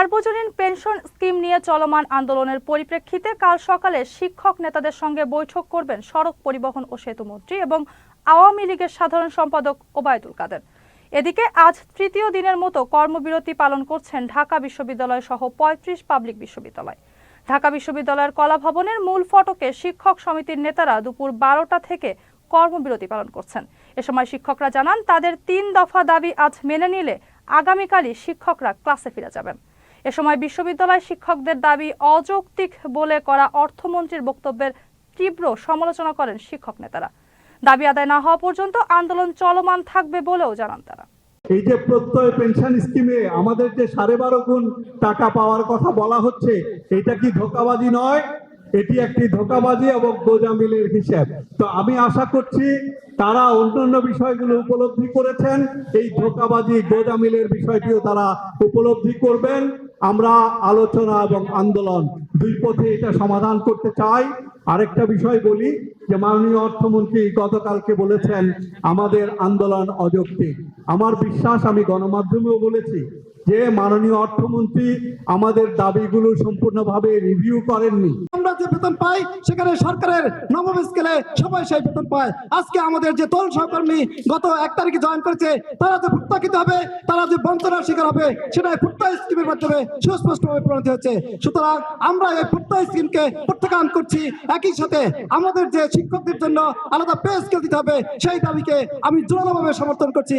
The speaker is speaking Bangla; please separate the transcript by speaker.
Speaker 1: সার্বজনীন পেনশন স্কিম নিয়ে চলমান আন্দোলনের পরিপ্রেক্ষিতে কাল সকালে শিক্ষক নেতাদের সঙ্গে বৈঠক করবেন সড়ক পরিবহন ও সেতু মন্ত্রী এবং আওয়ামী লীগের সাধারণ সম্পাদক ওবায়দুল কাদের। এদিকে আজ তৃতীয় দিনের মতো কর্মবিরতি পালন করছেন ঢাকা বিশ্ববিদ্যালয় সহ পঁয়ত্রিশ পাবলিক বিশ্ববিদ্যালয়। ঢাকা বিশ্ববিদ্যালয়ের কলাভবনের মূল ফটকে শিক্ষক সমিতির নেতারা দুপুর বারোটা থেকে কর্মবিরতি পালন করছেন। এ সময় শিক্ষকরা জানান, তাদের তিন দফা দাবি আজ মেনে নিলে আগামীকালই শিক্ষকরা ক্লাসে ফিরে যাবেন। এ সময় বিশ্ববিদ্যালয় শিক্ষকদের দাবি অযৌক্তিক বলে করা অর্থমন্ত্রীর বক্তব্যের তীব্র সমালোচনা করেন শিক্ষক নেতারা। দাবি আদায় না হওয়া পর্যন্ত আন্দোলন চলমান থাকবে বলেও জানান তারা।
Speaker 2: এই যে প্রত্যয় পেনশন স্কিমে আমাদের যে সাড়ে বারো গুণ টাকা পাওয়ার কথা বলা হচ্ছে, এটা কি ধোকাবাজি নয়? এটি একটি ধোকাবাজি এবং গোজামিলের হিসাব। তো আমি আশা করছি তারা অন্যান্য বিষয়গুলো উপলব্ধি করেছেন, এই ধোকাবাজি, গোজামিলের বিষয়টিও তারা উপলব্ধি করবেন। আমরা আলোচনা এবং আন্দোলন দুই পথে এটা সমাধান করতে চাই। আরেকটা বিষয় বলি, যে মাননীয় অর্থমন্ত্রী গতকালকে বলেছেন, আমাদের আন্দোলন অযৌক্তিক। আমার বিশ্বাস, আমি গণমাধ্যমেও বলেছি যে মাননীয় অর্থমন্ত্রী আমাদের দাবিগুলো সম্পূর্ণভাবে রিভিউ করেননি।
Speaker 3: আমরা যে বেতন পাই, সেখানে সরকারের নবম স্কেলে সবাই সেই বেতন পায়। আজকে আমাদের যে তরুণ সহকর্মী গত এক তারিখে জয়েন করেছে, তারা যে প্রত্যাখিত হবে, তারা যে বঞ্চনার শিকার হবে সেটা প্রত্যয় স্কিমের মাধ্যমে সুস্পষ্টভাবে প্রমাণিত হচ্ছে সুতরাং আমরা এই প্রত্যয় স্কিমকে প্রত্যাখ্যান করছি। একই সাথে আমাদের যে শিক্ষকদের জন্য আলাদা পে স্কেল দিতে হবে, সেই দাবিকে আমি জোরালোভাবে সমর্থন করছি।